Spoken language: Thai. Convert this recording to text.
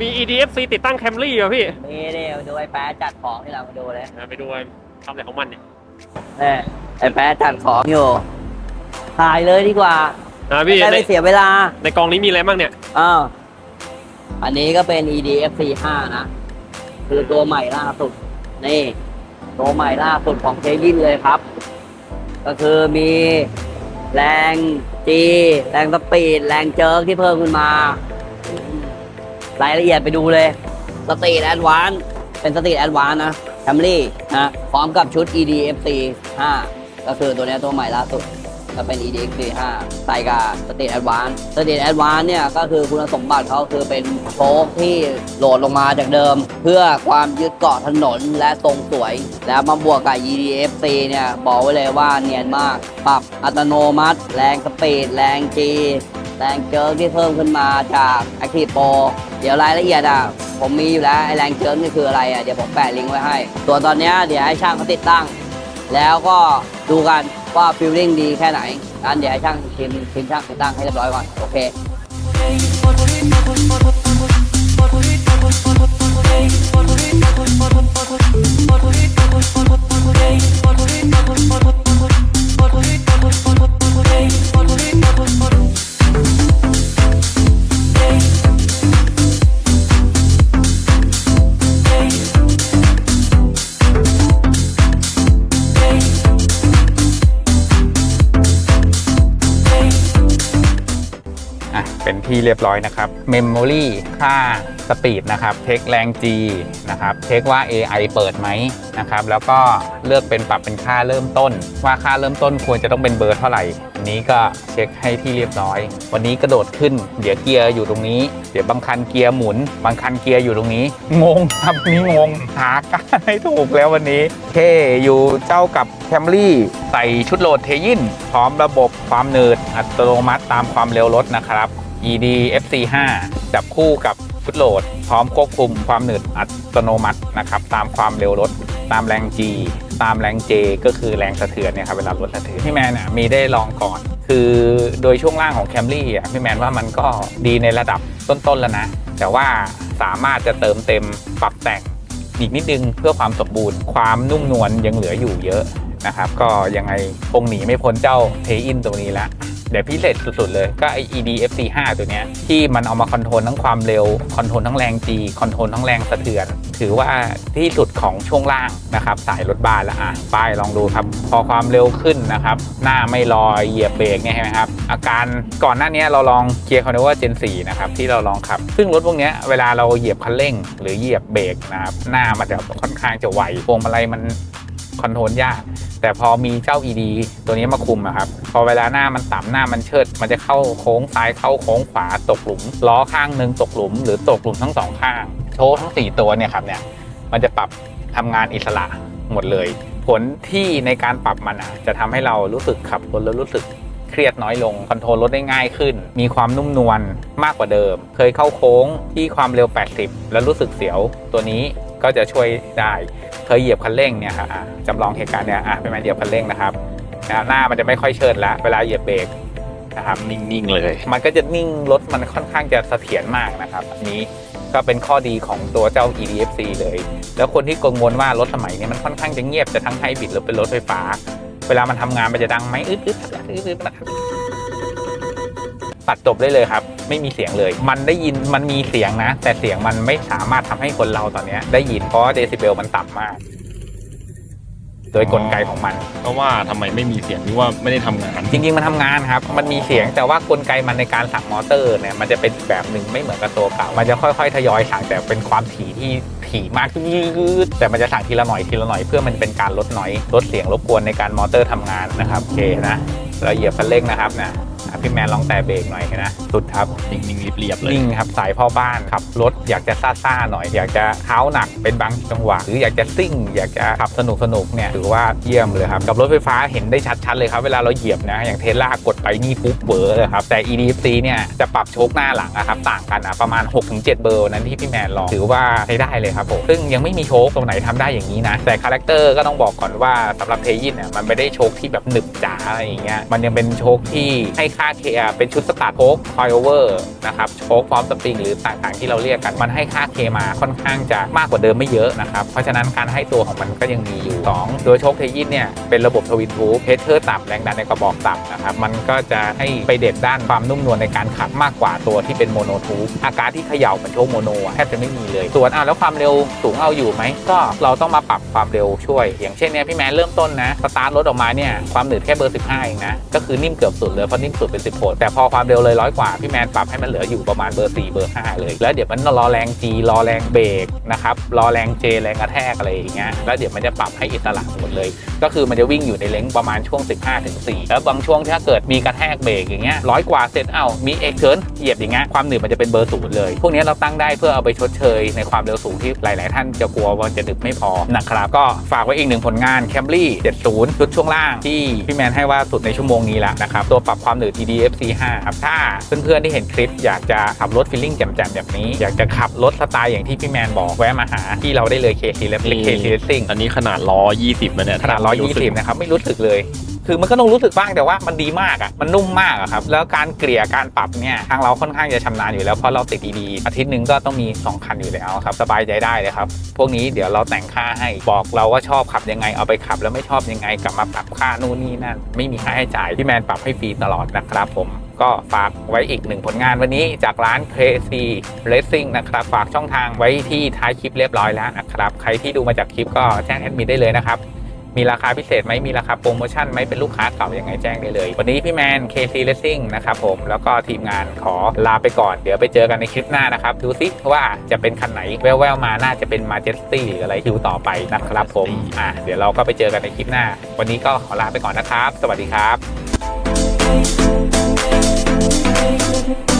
มี EDFC ติดตั้งแคมรี่เหรอพี่นี่เดี๋ยวดูไอ้แป๊ะจัดของที่เรามาดูเลยอะไปดูไอ้ทำอะไรของมันเนี่ยนี่ไอ้แป๊ะจัดของอยู่ถ่ายเลยดีกว่าอะพี่จะได้ในไม่เสียเวลาในกองนี้มีอะไรบ้างเนี่ย อ้าวอันนี้ก็เป็น EDFC 5นะ คือตัวใหม่ล่าสุด นี่ ตัวใหม่ล่าสุดของเคยินเลยครับ ก็คือมีแรงจีแรงสปีด แรงเจิร์กที่เพิ่มขึ้นมา รายละเอียดไปดูเลยสตรีทแอดวานเป็นสตรีทแอดวานนะแคมรี่นะพร้อมกับชุด EDFC 5 ก็คือตัวนี้ตัวใหม่ล่าสุดก็เป็น EDXC 5ใส่กับสตรีทแอดวานสตรีทแอดวานเนี่ยก็คือคุณสมบัติเขาคือเป็นโชคที่โหลดลงมาจากเดิม เพื่อความยึดเกาะถนนและทรงสวย แล้วมาบวกกับ EDFC เนี่ยบอกไว้เลยว่าเนียนมาก ปรับอัตโนมัติ แรงสปีดแรง G แรงเจิร์กที่เพิ่มขึ้นมาจาก Active Pro เดี๋ยวรายละเอียดอะผมมีอยู่แล้วไอแรงเจิร์กนี่คืออะไรอะเดี๋ยวผมแปะลิงก์ไว้ให้ ตัวตอนนี้เดี๋ยวให้ช่างเขาติดตั้ง แล้วก็ดูกันว่าฟิลลิ่งดีแค่ไหนงั้นเดี๋ยวให้ช่างทีมทีมช่างติดตั้งให้เรียบร้อยก่อนโอเค เป็นที่เรียบร้อยนะครับ Memory ค่าสปีดนะครับ เทคแรง G นะครับ เทคว่า AI เปิดไหมนะครับ แล้วก็เลือกเป็นปรับเป็นค่าเริ่มต้น ว่าค่าเริ่มต้นควรจะต้องเป็นเบอร์เท่าไหร่นนี้ก็เช็คให้ที่เรียบร้อย วันนี้กระโดดขึ้น เดี๋ยวเกียร์อยู่ตรงนี้ เดี๋ยวบางคันเกียร์หมุน บางคันเกียร์อยู่ตรงนี้ งงครับนี่งง หาการให้ถูกแล้ววันนี้เคอยู่เจ้ากับแคมรี่ใส่ชุดโหลดเทยินพร้อมระบบความหนืดอัตโนมัติตามความเร็วรถนะครับ ED FC 5 จับคู่กับชุดโหลด พร้อมควบคุมความหนืดอัตโนมัตินะครับตามความเร็วรถ ตามแรง G ตามแรง J ก็คือแรงสะเทือนเนี่ยครับเวลารถสะเทือนพี่แมนน่ะมีได้ลองก่อน คือโดยช่วงล่างของแคมรี่อะพี่แมนว่ามันก็ดีในระดับต้นๆแล้วนะ แต่ว่าสามารถจะเติมเต็มปรับแต่งอีกนิดนึงเพื่อความสมบูรณ์ ความนุ่มนวลยังเหลืออยู่เยอะ นะครับก็ยังไงคงหนีไม่พ้นเจ้าเทอินตัวนี้ละเดี๋ยวพิเศษสุด ๆ เลยก็ไอ EDFC 5 ตัวเนี้ยที่มันเอามาคอนโทรลทั้งความเร็ว คอนโทรลทั้งแรง G คอนโทรลทั้งแรงสะเทือน ถือว่าที่สุดของช่วงล่างนะครับ สายรถบ้านละอะป้ายลองดูครับ พอความเร็วขึ้นนะครับ หน้าไม่ลอยเหยียบเบรกเนี่ยใช่ไหมครับ อาการก่อนหน้านี้เราลองเกียร์คอนเนอร์เจน4นะครับ ที่เราลองขับ ซึ่งรถพวกเนี้ยเวลาเราเหยียบคันเร่ง หรือเหยียบเบรกนะครับหน้ามันจะค่อนข้างจะไหวพวงมาลัยมัน คอนโทรลยาก แต่พอมีเจ้า ED ตัวนี้มาคุมอะครับ พอเวลาหน้ามันต่ำหน้ามันเชิด มันจะเข้าโค้งซ้ายเข้าโค้งขวาตกหลุม ล้อข้างหนึ่งตกหลุม หรือตกหลุมทั้งสองข้าง โชว์ทั้ง 4 ตัวเนี่ยครับเนี่ย มันจะปรับทำงานอิสระหมดเลย ผลที่ในการปรับมันอะจะทำให้เรารู้สึกขับรถแล้วรู้สึกเครียดน้อยลงคอนโทรลรถได้ง่ายขึ้น มีความนุ่มนวลมากกว่าเดิม เคยเข้าโค้งที่ความเร็ว 80 แล้วรู้สึกเสียวตัวนี้ ก็จะช่วยได้เคยเหยียบคันเร่งเนี่ยครับอะจำลองเหตุการณ์เนี่ยอะเป็นมาเหยียบคันเร่งนะครับนะหน้ามันจะไม่ค่อยเชิดแล้วเวลาเหยียบเบรกนะครับนิ่งๆเลย มันก็จะนิ่งรถมันค่อนข้างจะเสถียรมากนะครับอันนี้ก็เป็นข้อดีของตัวเจ้า EDFC เลย แล้วคนที่กังวลว่ารถสมัยนี้มันค่อนข้างจะเงียบจะทั้งไฮบริดหรือเป็นรถไฟฟ้า เวลามันทำงานมันจะดังไหมอึดอึดอึดอึดอึด ตัดจบได้เลยครับ ไม่มีเสียงเลย มันได้ยินมันมีเสียงนะ แต่เสียงมันไม่สามารถทำให้คนเราตอนเนี้ยได้ยินเพราะว่าเดซิเบลมันต่ำมาก โดยกลไกของมันเพราะว่าทำไมไม่มีเสียงที่ว่าไม่ได้ทำงาน จริง ๆ มันทำงานครับ มันมีเสียงแต่ว่ากลไกมันในการสั่งมอเตอร์เนี่ยมันจะเป็นแบบหนึ่งไม่เหมือนกับตัวเก่า มันจะค่อย ๆ ทยอยสั่งแต่เป็นความถี่ที่ถี่มากยืดแต่มันจะสั่งทีละหน่อยทีละหน่อยเพื่อมันเป็นการลดน้อยลดเสียงรบกวนในการมอเตอร์ทำงานนะครับโอเคนะเราเหยียบคันเร่งนะครับนะอะ พี่แมนลองแตะเบรกหน่อยนะสุดครับนิ่งๆเรียบๆเลยนิ่งครับสายพ่อบ้านขับรถอยากจะซ่าๆหน่อย อยากจะเท้าหนักเป็นบางจังหวะหรืออยากจะซิ่ง อยากจะขับสนุกสนุกๆเนี่ยถือว่าเยี่ยมเลยครับ กับรถไฟฟ้าเห็นได้ชัดๆเลยครับ เวลาเราเหยียบนะอย่างเทสลากดไปนี่ปุ๊บเบอร์เลยครับแต่ EDFC เนี่ยจะปรับโชคหน้าหลังนะครับต่างกันอะประมาณ 6-7 เบอร์นั้นที่พี่แมนลองถือว่าใช้ได้เลยครับผมซึ่งยังไม่มีโชคตรงไหนทำได้อย่างนี้นะแต่คาแรคเตอร์ก็ต้องบอกก่อนว่าสำหรับเทยินเนี่ยมันไม่ได้โชคที่แบบหนึบจ๋าอะไรอย่างเงี้ยมันยังเป็นโชคที่ให้ค่าเคเป็นชุดสตาร์ทโชคคอยโอเวอร์นะครับโชคพร้อมสปริงหรือต่างๆที่เราเรียกกันมันให้ค่าเคมาค่อนข้างจะมากกว่าเดิมไม่เยอะนะครับ เพราะฉะนั้นการให้ตัวของมันก็ยังมีอยู่ 2 โดยโชคเทยินเนี่ยเป็นระบบทวินทูเพเชอร์ต่ำแรงดันในกระบอกต่ำนะครับมันก็จะให้ไปเด่นด้านความนุ่มนวลในการขับมากกว่าตัวที่เป็นโมโนทูอาการที่เขย่าเหมือนโชคโมโนแทบจะไม่มีเลยส่วนอะแล้วความเร็วสูงเอาอยู่ไหมก็เราต้องมาปรับความเร็วช่วย อย่างเช่นเนี่ยพี่แมนเริ่มต้นนะสตาร์ทรถออกมาเนี่ยความหนืดแค่เบอร์ 15เองนะก็คือนิ่มเกือบสุดเลยเพราะนิ่มสุดเป็น16แต่พอความเร็วเลยร้อยกว่าพี่แมนปรับให้มันเหลืออยู่ประมาณเบอร์4เบอร์5เลย แล้วเดี๋ยวมันรอแรง G รอแรงเบรกนะครับรอแรง J แรงกระแทกอะไรอย่างเงี้ยแล้วเดี๋ยวมันจะปรับให้อิสระหมดเลย ก็คือมันจะวิ่งอยู่ในเลนประมาณช่วง 15ถึง4แล้วบางช่วงถ้าเกิดมีกระแทกเบรกอย่างเงี้ยร้อยกว่าเสร็จเอ้ามีเอ็กเทิร์นเหยียบอย่างเงี้ยความหนืดมันจะเป็นเบอร์ศูนย์เลย พวกนี้เราตั้งได้เพื่อเอาไปชดเชยในความเร็วสูงที่หลาย ๆ ท่านจะกลัวว่าจะดึกไม่พอนะครับก็ฝากไว้อีกหนึ่งผลงาน Camry 70 ชุดช่วงล่างที่พี่แมนให้ว่าสุดในชั่วโมงนี้ละนะครับตัวปรับความหนืด TDFC 5ครับถ้าเพื่อนๆที่เห็นคลิปอยากจะขับรถฟีลลิ่งแจ่มๆแบบนี้ อยากจะขับรถสไตล์อย่างที่พี่แมนบอกแวะมาหาที่เราได้เลย KC และ KC Racing อันนี้ขนาดล้อ 20นะเนี่ยขนาดไม่รู้สึก120 นะครับไม่รู้สึกเลย คือมันก็ต้องรู้สึกบ้างแต่ว่ามันดีมากอะมันนุ่มมากอะครับแล้วการเกลี่ยการปรับเนี่ยทางเราค่อนข้างจะชำนาญอยู่แล้วเพราะเราติดดีๆอาทิตย์หนึ่งก็ต้องมี 2 คันอยู่แล้วครับสบายใจได้เลยครับพวกนี้เดี๋ยวเราแต่งค่าให้บอกเราว่าชอบขับยังไงเอาไปขับ แล้วไม่ชอบยังไงกลับมาปรับค่านู่นนี่นั่นไม่มีค่าให้จ่ายพี่แมนปรับให้ฟรีตลอดนะครับผมก็ฝากไว้อีกหนึ่งผลงานวันนี้จากร้าน Crazy Racing นะครับ ฝากช่องทางไว้ที่ท้ายคลิปเรียบร้อยแล้วนะครับ ใครที่ดูมาจากคลิปก็แจ้งแอดมินได้เลยนะครับ มีราคาพิเศษไหมมีราคาโปรโมชั่นไหมเป็นลูกค้าเก่ายังไงแจ้งได้เลย วันนี้พี่แมน KC Racing นะครับผมแล้วก็ทีมงานขอลาไปก่อน เดี๋ยวไปเจอกันในคลิปหน้านะครับดูซิว่าจะเป็นคันไหนแววๆมาน่าจะเป็น Majesty หรืออะไรคิวต่อไปนะครับผมอะเดี๋ยวเราก็ไปเจอกันในคลิปหน้า วันนี้ก็ขอลาไปก่อนนะครับ สวัสดีครับ Thank you.